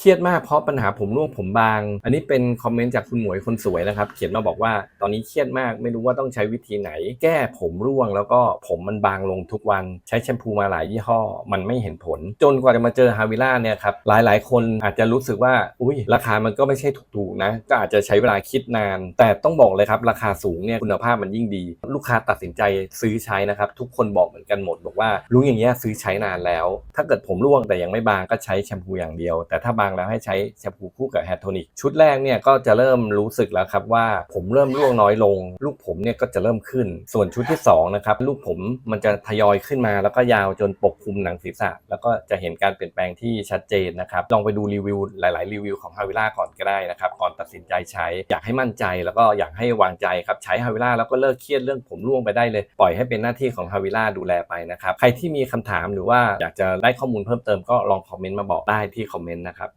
เครียดมากเพราะปัญหาผมร่วงผมบาง อันนี้เป็นคอมเมนต์จากคุณหมวยคนสวยนะครับ เขียนมาบอกว่าตอนนี้เครียดมากไม่รู้ว่าต้องใช้วิธีไหน แก้ผมร่วงแล้วก็ผมมันบางลงทุกวัน ใช้แชมพูมาหลายยี่ห้อ มันไม่เห็นผล จนกว่าจะมาเจอฮาวิล่าเนี่ยครับหลายๆ คนอาจจะรู้สึกว่าอุ้ยราคามันก็ไม่ใช่ถูกๆนะ ก็อาจจะใช้เวลาคิดนาน แต่ต้องบอกเลยครับราคาสูงเนี่ยคุณภาพมันยิ่งดี ลูกค้าตัดสินใจซื้อใช้นะครับทุกคนบอกเหมือนกันหมด บอกว่ารู้อย่างเงี้ยซื้อใช้นานแล้ว ถ้าเกิดผมร่วงแต่ยังไม่บางก็ใช้แชมพูอย่างเดียว แต่ถ้าบางแล้วให้ใช้แชมพูคู่กับแฮร์โทนิกชุดแรกเนี่ยก็จะเริ่มรู้สึกแล้วครับว่าผมเริ่มร่วงน้อยลง ลูกผมเนี่ยก็จะเริ่มขึ้น ส่วนชุดที่สองนะครับลูกผมมันจะทยอยขึ้นมา แล้วก็ยาวจนปกคลุมหนังศีรษะ แล้วก็จะเห็นการเปลี่ยนแปลงที่ชัดเจนนะครับลองไปดูรีวิวหลาย ๆ รีวิวของฮาวิล่าก่อนก็ได้นะครับก่อนตัดสินใจใช้อยากให้มั่นใจ แล้วก็อยากให้วางใจครับใช้ฮาวิล่าแล้วก็เลิกเครียดเรื่องผมร่วงไปได้เลย ปล่อยให้เป็นหน้าที่ของฮาวิล่าดูแลไปนะครับใครที่มีคำถามหรือว่าอยากจะได้ข้อมูลเพิ่มเติมก็ลองคอมเมนต์มาบอกได้ที่คอมเมนต์นะครับ